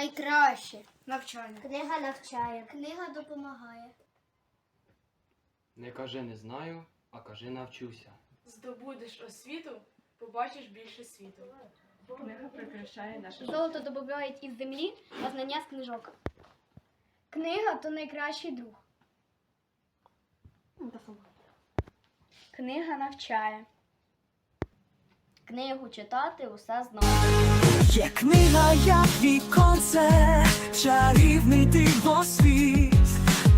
Найкраще. Навчання. Книга навчає. Книга допомагає. Не кажи не знаю, а кажи навчуся. Здобудеш освіту, побачиш більше світу. Книга прикрашає наше життя. Золото добувають із землі, а знання з книжок. Книга то найкращий друг. Книга навчає. Книгу читати усе знати. Є книга, як віконце, чарівний дивосвіт,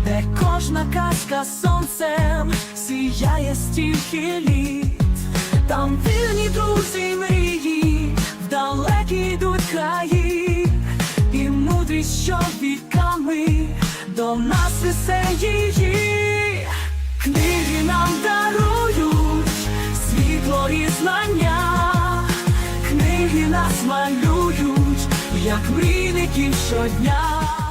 де кожна казка сонцем сіяє стільки літ, там вірні друзі мрії, в далекі йдуть краї, і мудрість, що віками до нас несе її. Книги нас малюють, як мрійників щодня.